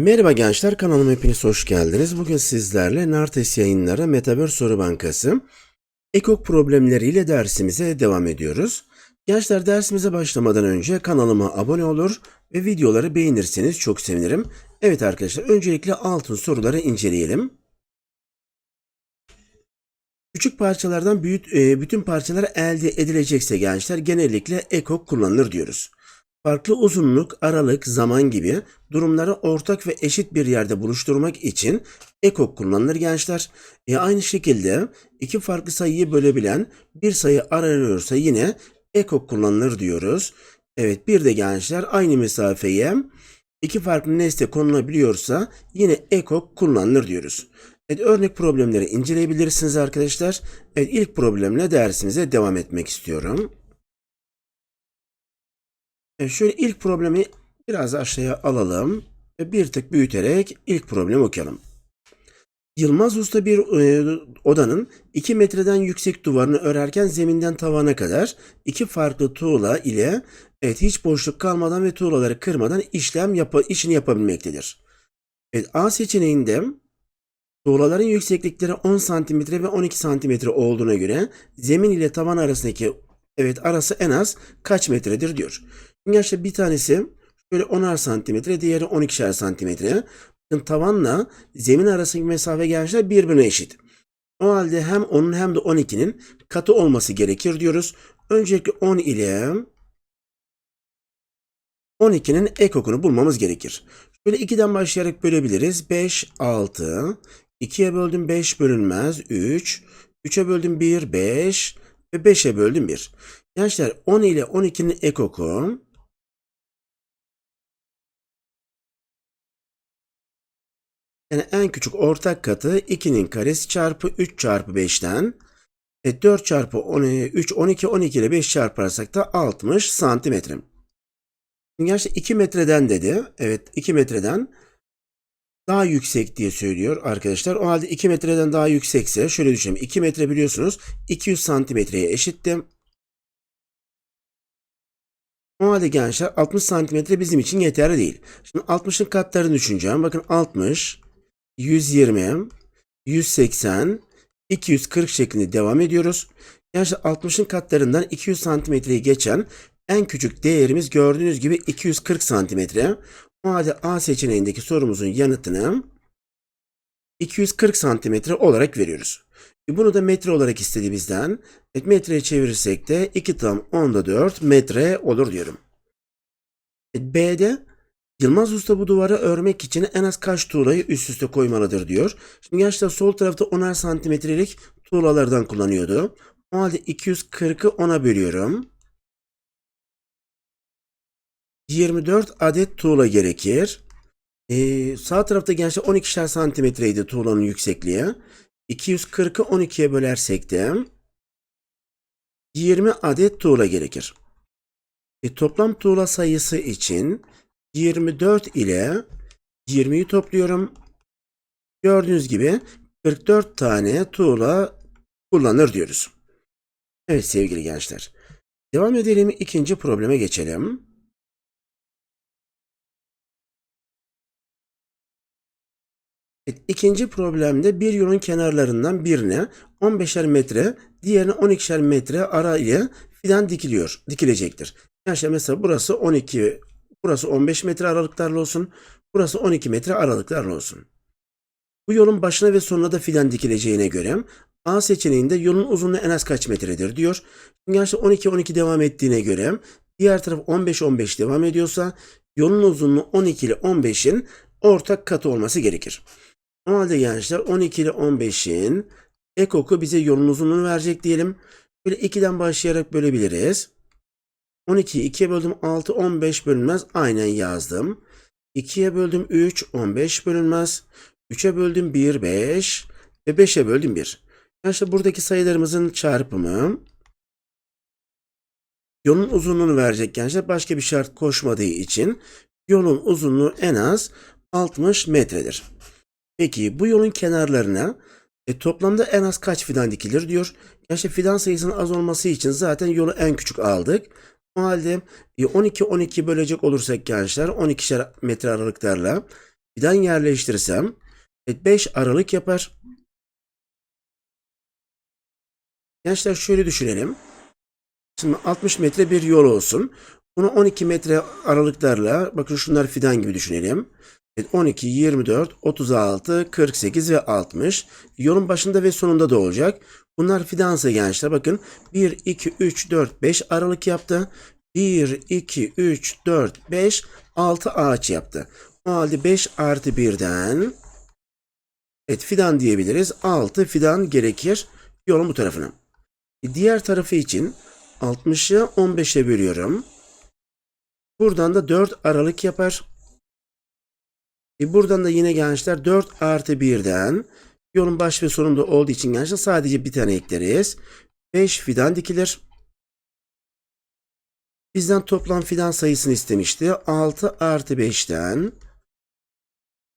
Merhaba gençler kanalıma hepiniz hoş geldiniz. Bugün sizlerle Nartes yayınları Metaverse Soru Bankası ekok problemleriyle dersimize devam ediyoruz. Gençler dersimize başlamadan önce kanalıma abone olur ve videoları beğenirseniz çok sevinirim. Evet arkadaşlar öncelikle altın soruları inceleyelim. Küçük parçalardan büyük, e, bütün parçalar elde edilecekse gençler genellikle ekok kullanılır diyoruz. Farklı uzunluk, aralık, zaman gibi durumları ortak ve eşit bir yerde buluşturmak için ekok kullanılır gençler. E aynı şekilde iki farklı sayıyı bölebilen bir sayı aranıyorsa yine ekok kullanılır diyoruz. Evet bir de gençler aynı mesafeye iki farklı nesne konulabiliyorsa yine ekok kullanılır diyoruz. Evet, örnek problemleri inceleyebilirsiniz arkadaşlar. Evet, ilk problemle dersimize devam etmek istiyorum. Evet, şöyle ilk problemi biraz aşağıya alalım ve bir tık büyüterek ilk problemi okuyalım. Yılmaz Usta bir e, odanın 2 metreden yüksek duvarını örerken zeminden tavana kadar iki farklı tuğla ile evet hiç boşluk kalmadan ve tuğlaları kırmadan işlem yapı, işini yapabilmektedir. Evet, A seçeneğinde tuğlaların yükseklikleri 10 cm ve 12 cm olduğuna göre zemin ile tavan arasındaki evet arası en az kaç metredir diyor. Gerçi bir tanesi şöyle 10'ar santimetre, diğeri 12'şer santimetre. Tavanla zemin arasındaki mesafe gençler birbirine eşit. O halde hem 10'un hem de 12'nin katı olması gerekir diyoruz. Öncelikle 10 ile 12'nin ekokunu bulmamız gerekir. Şöyle 2'den başlayarak bölebiliriz. 5, 6. 2'ye böldüm 5 bölünmez. 3. 3'e böldüm 1, 5. Ve 5'e böldüm 1. Gençler 10 ile 12'nin ekoku yani en küçük ortak katı 2'nin karesi çarpı 3 çarpı 5'ten e, 4 çarpı 10, 3, 12, 12 ile 5 çarparsak da 60 santimetre. Gerçi 2 metreden dedi. Evet 2 metreden daha yüksek diye söylüyor arkadaşlar. O halde 2 metreden daha yüksekse şöyle düşünelim. 2 metre biliyorsunuz 200 santimetreye eşitti. O halde gençler 60 santimetre bizim için yeterli değil. Şimdi 60'ın katlarını düşüneceğim. Bakın 60, 120, 180, 240 şeklinde devam ediyoruz. Gençler 60'ın katlarından 200 santimetreyi geçen en küçük değerimiz gördüğünüz gibi 240 santimetre. O halde A seçeneğindeki sorumuzun yanıtını 240 santimetre olarak veriyoruz. E, Bunu da metre olarak istedi bizden. Evet, metreye çevirirsek de 2 tam 10'da 4 metre olur diyorum. Evet, B'de Yılmaz Usta bu duvara örmek için en az kaç tuğlayı üst üste koymalıdır diyor. Şimdi gerçekten sol tarafta 10'ar santimetrelik tuğlalardan kullanıyordu. O halde 240'ı 10'a bölüyorum. 24 adet tuğla gerekir. Ee, sağ tarafta gençler 12'şer santimetreydi tuğlanın yüksekliği. 240'ı 12'ye bölersek de 20 adet tuğla gerekir. E, toplam tuğla sayısı için 24 ile 20'yi topluyorum. Gördüğünüz gibi 44 tane tuğla kullanır diyoruz. Evet sevgili gençler. Devam edelim ikinci probleme geçelim. Evet, ikinci problemde bir yolun kenarlarından birine 15'er metre, diğerine 12'şer metre ara ile fidan dikiliyor, dikilecektir. Yani işte mesela burası 12, burası 15 metre aralıklarla olsun, burası 12 metre aralıklarla olsun. Bu yolun başına ve sonuna da fidan dikileceğine göre A seçeneğinde yolun uzunluğu en az kaç metredir diyor. Gerçi 12-12 devam ettiğine göre diğer taraf 15-15 devam ediyorsa yolun uzunluğu 12 ile 15'in ortak katı olması gerekir. O halde gençler 12 ile 15'in ekoku bize yolun uzunluğunu verecek diyelim. Böyle 2'den başlayarak bölebiliriz. 12'yi 2'ye böldüm 6, 15 bölünmez. Aynen yazdım. 2'ye böldüm 3, 15 bölünmez. 3'e böldüm 1, 5 ve 5'e böldüm 1. Yani buradaki sayılarımızın çarpımı yolun uzunluğunu verecek gençler. Başka bir şart koşmadığı için yolun uzunluğu en az 60 metredir. Peki bu yolun kenarlarına e, toplamda en az kaç fidan dikilir diyor. Gerçi fidan sayısının az olması için zaten yolu en küçük aldık. O halde 12 12 bölecek olursak gençler 12'şer metre aralıklarla fidan yerleştirsem evet 5 aralık yapar. Gençler şöyle düşünelim. Şimdi 60 metre bir yol olsun. Bunu 12 metre aralıklarla bakın şunlar fidan gibi düşünelim. Evet, 12, 24, 36, 48 ve 60. Yolun başında ve sonunda da olacak. Bunlar fidansa gençler bakın 1, 2, 3, 4, 5 aralık yaptı. 1, 2, 3, 4, 5, 6 ağaç yaptı. O halde 5 artı 1'den evet fidan diyebiliriz. 6 fidan gerekir yolun bu tarafına. Diğer tarafı için 60'ı 15'e bölüyorum. Buradan da 4 aralık yapar. E buradan da yine gençler 4 artı 1'den yolun baş ve sonunda olduğu için gençler sadece bir tane ekleriz. 5 fidan dikilir. Bizden toplam fidan sayısını istemişti. 6 artı 5'ten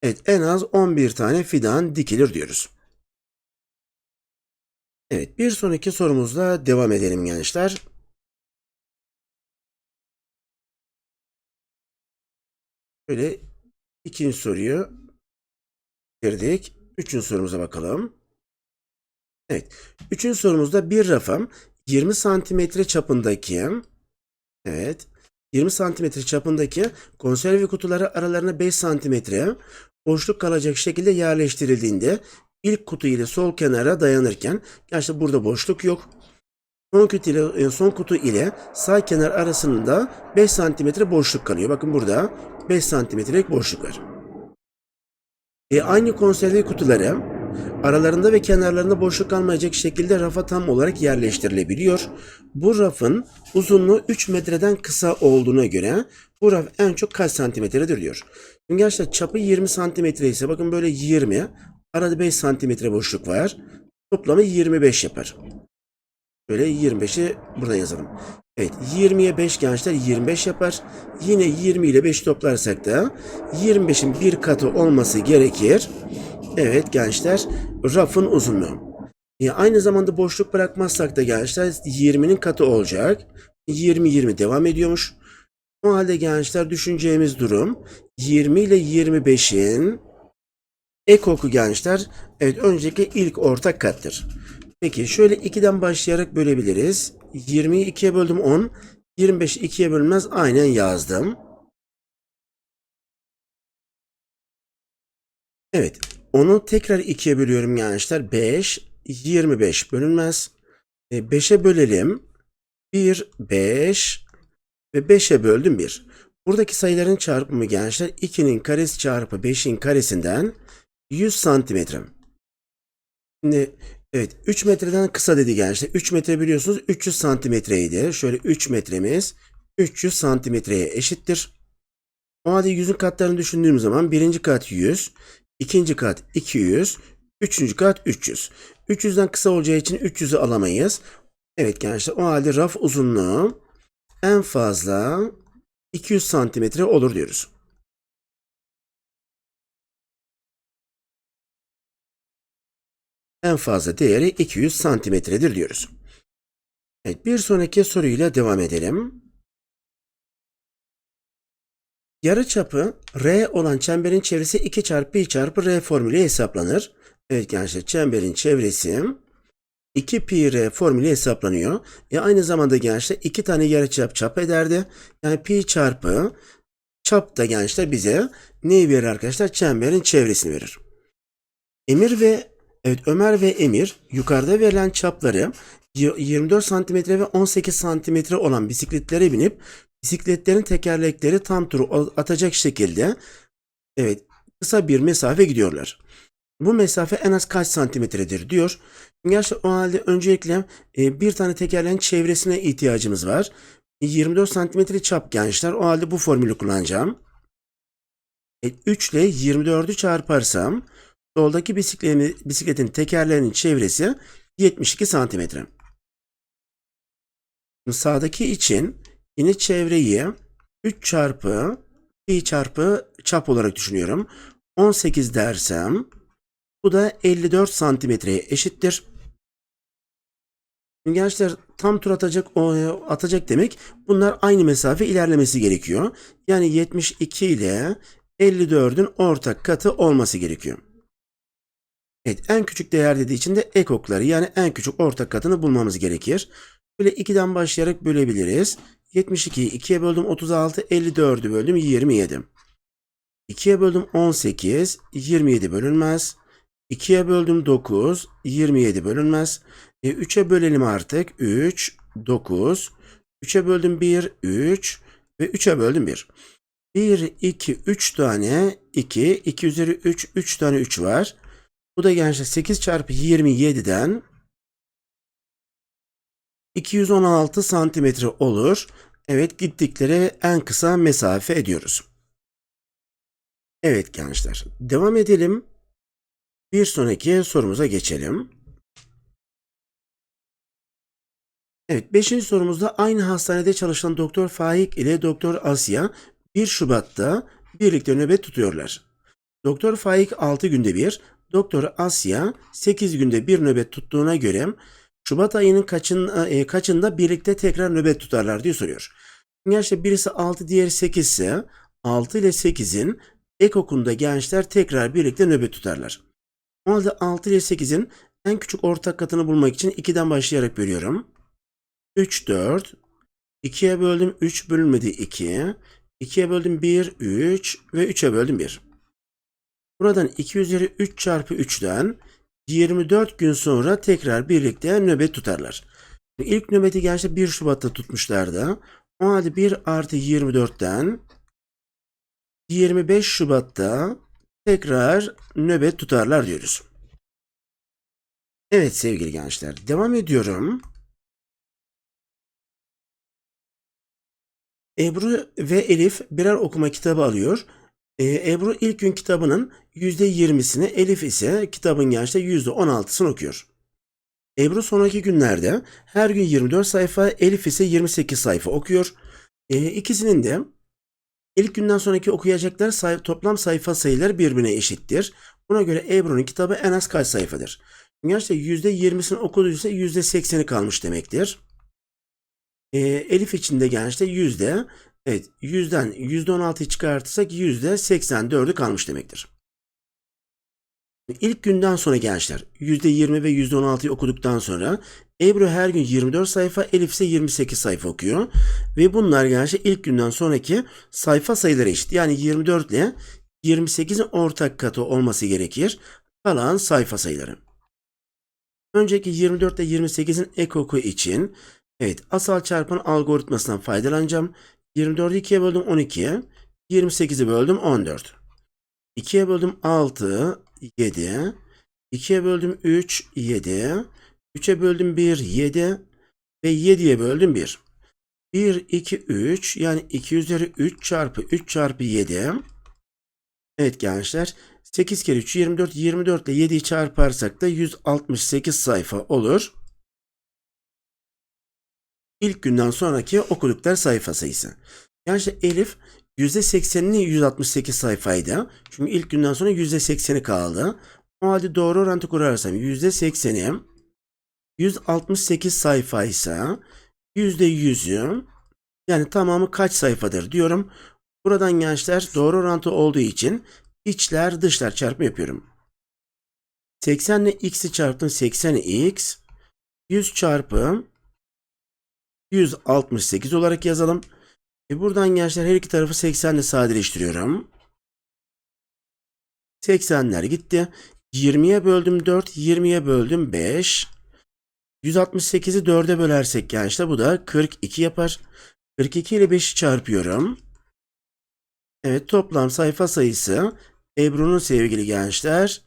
evet en az 11 tane fidan dikilir diyoruz. Evet bir sonraki sorumuzla devam edelim gençler. Şöyle ikinci soruyu bitirdik. Üçüncü sorumuza bakalım. Evet. Üçüncü sorumuzda bir rafam 20 santimetre çapındaki evet 20 santimetre çapındaki konserve kutuları aralarına 5 santimetre boşluk kalacak şekilde yerleştirildiğinde ilk kutu ile sol kenara dayanırken gerçi burada boşluk yok. Son kutu ile, son kutu ile sağ kenar arasında 5 santimetre boşluk kalıyor. Bakın burada 5 santimetrelik boşluk var. E, aynı konserve kutuları aralarında ve kenarlarında boşluk kalmayacak şekilde rafa tam olarak yerleştirilebiliyor. Bu rafın uzunluğu 3 metreden kısa olduğuna göre bu raf en çok kaç santimetredir diyor. Şimdi gerçekten çapı 20 santimetre ise bakın böyle 20 arada 5 santimetre boşluk var. Toplamı 25 yapar. Böyle 25'i buradan yazalım. Evet 20'ye 5 gençler 25 yapar. Yine 20 ile 5 toplarsak da 25'in bir katı olması gerekir. Evet gençler rafın uzunluğu. E, aynı zamanda boşluk bırakmazsak da gençler 20'nin katı olacak. 20-20 devam ediyormuş. O halde gençler düşüneceğimiz durum 20 ile 25'in ek oku gençler. Evet önceki ilk ortak kattır. Peki şöyle 2'den başlayarak bölebiliriz. 20'yi 2'ye böldüm 10. 25'i 2'ye bölünmez aynen yazdım. Evet. Onu tekrar 2'ye bölüyorum gençler. 5. 25 bölünmez. E, 5'e bölelim. 1, 5 ve 5'e böldüm 1. Buradaki sayıların çarpımı gençler 2'nin karesi çarpı 5'in karesinden 100 santimetre. Şimdi Evet 3 metreden kısa dedi gençler. 3 metre biliyorsunuz 300 santimetreydi. Şöyle 3 metremiz 300 santimetreye eşittir. O halde 100'ün katlarını düşündüğüm zaman birinci kat 100, ikinci kat 200, üçüncü kat 300. 300'den kısa olacağı için 300'ü alamayız. Evet gençler o halde raf uzunluğu en fazla 200 santimetre olur diyoruz. En fazla değeri 200 santimetredir diyoruz. Evet, bir sonraki soruyla devam edelim. Yarıçapı R olan çemberin çevresi 2 çarpı pi çarpı R formülü hesaplanır. Evet gençler çemberin çevresi 2 pi R formülü hesaplanıyor. E aynı zamanda gençler 2 tane yarıçap çap ederdi. Yani pi çarpı çap da gençler bize neyi verir arkadaşlar? Çemberin çevresini verir. Emir ve Evet Ömer ve Emir yukarıda verilen çapları 24 cm ve 18 cm olan bisikletlere binip bisikletlerin tekerlekleri tam turu atacak şekilde evet kısa bir mesafe gidiyorlar. Bu mesafe en az kaç santimetredir diyor. Gerçekten o halde öncelikle e, bir tane tekerleğin çevresine ihtiyacımız var. 24 santimetre çap gençler. O halde bu formülü kullanacağım. E, 3 ile 24'ü çarparsam Soldaki bisikletin tekerlerinin çevresi 72 santimetre. Sağdaki için yine çevreyi 3 çarpı pi çarpı çap olarak düşünüyorum. 18 dersem bu da 54 santimetreye eşittir. Gençler tam tur atacak atacak demek bunlar aynı mesafe ilerlemesi gerekiyor. Yani 72 ile 54'ün ortak katı olması gerekiyor. Evet en küçük değer dediği için de ekokları yani en küçük ortak katını bulmamız gerekir. Böyle 2'den başlayarak bölebiliriz. 72'yi 2'ye böldüm 36, 54'ü böldüm 27. 2'ye böldüm 18, 27 bölünmez. 2'ye böldüm 9, 27 bölünmez. E, 3'e bölelim artık. 3, 9. 3'e böldüm 1, 3 ve 3'e böldüm 1. 1, 2, 3 tane 2, 2 üzeri 3, 3 tane 3 var. Bu da gençler 8 çarpı 27'den 216 santimetre olur. Evet gittikleri en kısa mesafe ediyoruz. Evet gençler devam edelim. Bir sonraki sorumuza geçelim. Evet 5. sorumuzda aynı hastanede çalışan Doktor Faik ile Doktor Asya 1 Şubat'ta birlikte nöbet tutuyorlar. Doktor Faik 6 günde bir, Doktor Asya 8 günde bir nöbet tuttuğuna göre Şubat ayının kaçın, e, kaçında birlikte tekrar nöbet tutarlar diye soruyor. Gerçi birisi 6 diğeri 8 ise 6 ile 8'in ek okunda gençler tekrar birlikte nöbet tutarlar. O halde 6 ile 8'in en küçük ortak katını bulmak için 2'den başlayarak bölüyorum. 3, 4. 2'ye böldüm 3 bölünmedi 2. 2'ye böldüm 1, 3 ve 3'e böldüm 1. Buradan 2 üzeri 3 çarpı 3'ten 24 gün sonra tekrar birlikte nöbet tutarlar. İlk nöbeti gerçi 1 Şubat'ta tutmuşlardı. O halde 1 artı 24'ten 25 Şubat'ta tekrar nöbet tutarlar diyoruz. Evet sevgili gençler devam ediyorum. Ebru ve Elif birer okuma kitabı alıyor. Ee, Ebru ilk gün kitabının %20'sini, Elif ise kitabın gençte %16'sını okuyor. Ebru sonraki günlerde her gün 24 sayfa, Elif ise 28 sayfa okuyor. Ee, ikisinin de ilk günden sonraki okuyacaklar say- toplam sayfa sayıları birbirine eşittir. Buna göre Ebru'nun kitabı en az kaç sayfadır? Gerçekten %20'sini okuduysa %80'i kalmış demektir. Ee, Elif için de gençte yüzde evet yüzden %16'yı çıkartırsak %84'ü kalmış demektir. İlk günden sonra gençler %20 ve %16'yı okuduktan sonra Ebru her gün 24 sayfa, Elif ise 28 sayfa okuyor. Ve bunlar gençler ilk günden sonraki sayfa sayıları eşit. Yani 24 ile 28'in ortak katı olması gerekir. Kalan sayfa sayıları. Önceki 24 ile 28'in ek oku için evet asal çarpan algoritmasından faydalanacağım. 24'ü 2'ye böldüm 12. 28'i böldüm 14. 2'ye böldüm 6, 7. 2'ye böldüm 3, 7. 3'e böldüm 1, 7. Ve 7'ye böldüm 1. 1, 2, 3 yani 2 üzeri 3 çarpı 3 çarpı 7. Evet gençler 8 kere 3 24 24 ile 7'yi çarparsak da 168 sayfa olur. İlk günden sonraki okudukları sayfa sayısı. Gençler Elif %80'ini 168 sayfaydı. Çünkü ilk günden sonra %80'i kaldı. O halde doğru orantı kurarsam %80'i 168 sayfa ise %100'ü yani tamamı kaç sayfadır diyorum. Buradan gençler doğru orantı olduğu için içler dışlar çarpımı yapıyorum. 80 ile x'i çarptım 80x 100 çarpı 168 olarak yazalım. E buradan gençler her iki tarafı 80 ile sadeleştiriyorum. 80'ler gitti. 20'ye böldüm 4, 20'ye böldüm 5. 168'i 4'e bölersek gençler bu da 42 yapar. 42 ile 5'i çarpıyorum. Evet toplam sayfa sayısı Ebru'nun sevgili gençler.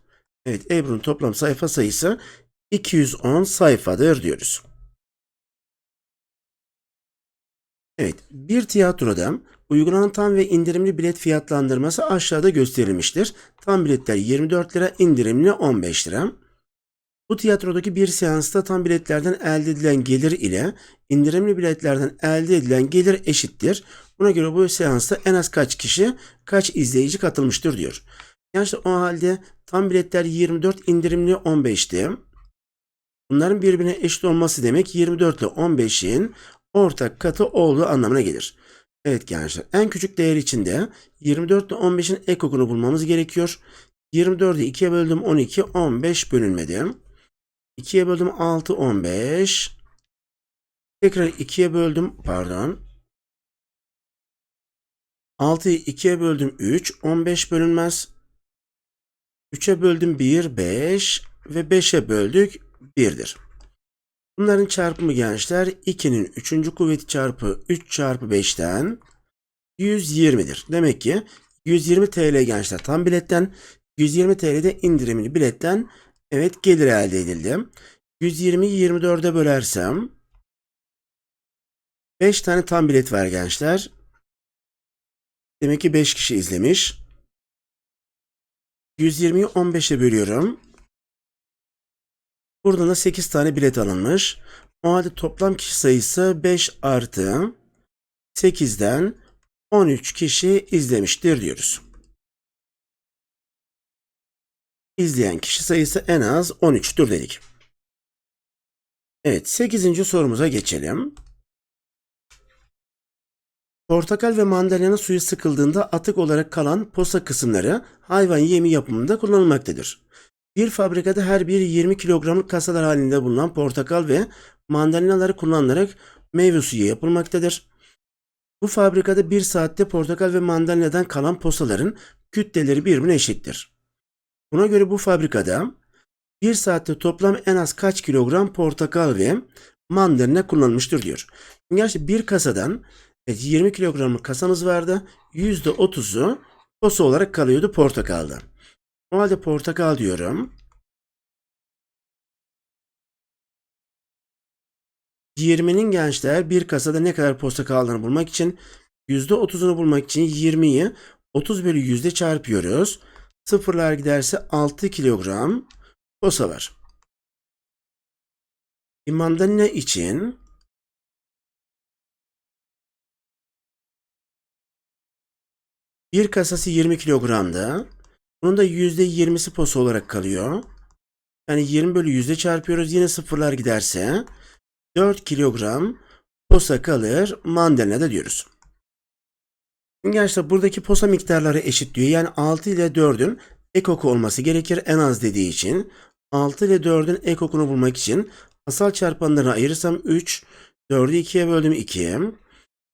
Evet Ebru'nun toplam sayfa sayısı 210 sayfadır diyoruz. Evet, bir tiyatroda uygulanan tam ve indirimli bilet fiyatlandırması aşağıda gösterilmiştir. Tam biletler 24 lira, indirimli 15 lira. Bu tiyatrodaki bir seansta tam biletlerden elde edilen gelir ile indirimli biletlerden elde edilen gelir eşittir. Buna göre bu seansta en az kaç kişi, kaç izleyici katılmıştır diyor. İşte o halde tam biletler 24, indirimli 15'ti. Bunların birbirine eşit olması demek 24 ile 15'in ortak katı olduğu anlamına gelir. Evet gençler en küçük değer içinde 24 ile 15'in ekokunu bulmamız gerekiyor. 24'ü 2'ye böldüm 12, 15 bölünmedi. 2'ye böldüm 6, 15. Tekrar 2'ye böldüm pardon. 6'yı 2'ye böldüm 3, 15 bölünmez. 3'e böldüm 1, 5 ve 5'e böldük 1'dir. Bunların çarpımı gençler 2'nin 3. kuvveti çarpı 3 çarpı 5'ten 120'dir. Demek ki 120 TL gençler tam biletten 120 TL'de indirimli biletten evet gelir elde edildi. 120'yi 24'e bölersem 5 tane tam bilet var gençler. Demek ki 5 kişi izlemiş. 120'yi 15'e bölüyorum. Burada da 8 tane bilet alınmış. O halde toplam kişi sayısı 5 artı 8'den 13 kişi izlemiştir diyoruz. İzleyen kişi sayısı en az 13'tür dedik. Evet 8. sorumuza geçelim. Portakal ve mandalina suyu sıkıldığında atık olarak kalan posa kısımları hayvan yemi yapımında kullanılmaktadır. Bir fabrikada her biri 20 kilogramlık kasalar halinde bulunan portakal ve mandalinaları kullanılarak meyve suyu yapılmaktadır. Bu fabrikada bir saatte portakal ve mandalinadan kalan posaların kütleleri birbirine eşittir. Buna göre bu fabrikada bir saatte toplam en az kaç kilogram portakal ve mandalina kullanılmıştır diyor. Gerçi bir kasadan evet, 20 kilogramlık kasamız vardı. %30'u posa olarak kalıyordu portakalda. O halde portakal diyorum. 20'nin gençler bir kasada ne kadar posta kaldığını bulmak için %30'unu bulmak için 20'yi 30 bölü yüzde çarpıyoruz. Sıfırlar giderse 6 kilogram posa var. E, için bir kasası 20 kilogramda. Bunun da %20'si posa olarak kalıyor. Yani 20 bölü yüzde çarpıyoruz. Yine sıfırlar giderse 4 kilogram posa kalır. Mandalina da diyoruz. Şimdi buradaki posa miktarları eşit diyor. Yani 6 ile 4'ün ekoku olması gerekir en az dediği için. 6 ile 4'ün ekokunu bulmak için asal çarpanlarını ayırırsam 3, 4'ü 2'ye böldüm 2.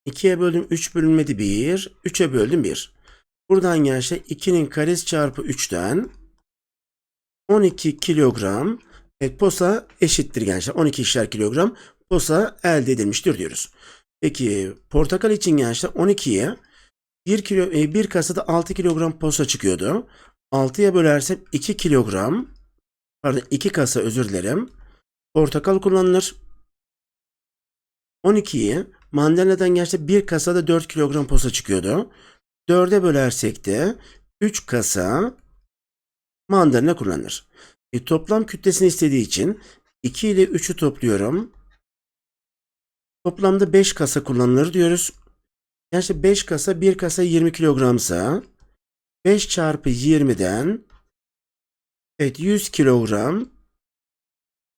2'ye böldüm 3 bölünmedi 1. 3'e böldüm 1. Buradan gençler 2'nin karesi çarpı 3'ten 12 kilogram evet, posa eşittir gençler. 12 işler kilogram posa elde edilmiştir diyoruz. Peki portakal için gençler 12'ye 1 kilo e, bir kasada 6 kilogram posa çıkıyordu. 6'ya bölersem 2 kilogram pardon 2 kasa özür dilerim. Portakal kullanılır. 12'yi mandalinadan gençler bir kasada 4 kilogram posa çıkıyordu. 4'e bölersek de 3 kasa mandalina kullanılır. E, toplam kütlesini istediği için 2 ile 3'ü topluyorum. Toplamda 5 kasa kullanılır diyoruz. Yani işte 5 kasa 1 kasa 20 kilogramsa 5 çarpı 20'den evet 100 kilogram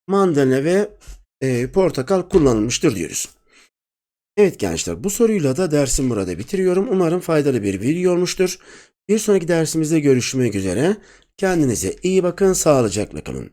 mandalina ve e, portakal kullanılmıştır diyoruz. Evet gençler bu soruyla da dersim burada bitiriyorum. Umarım faydalı bir video olmuştur. Bir sonraki dersimizde görüşmek üzere. Kendinize iyi bakın, sağlıcakla kalın.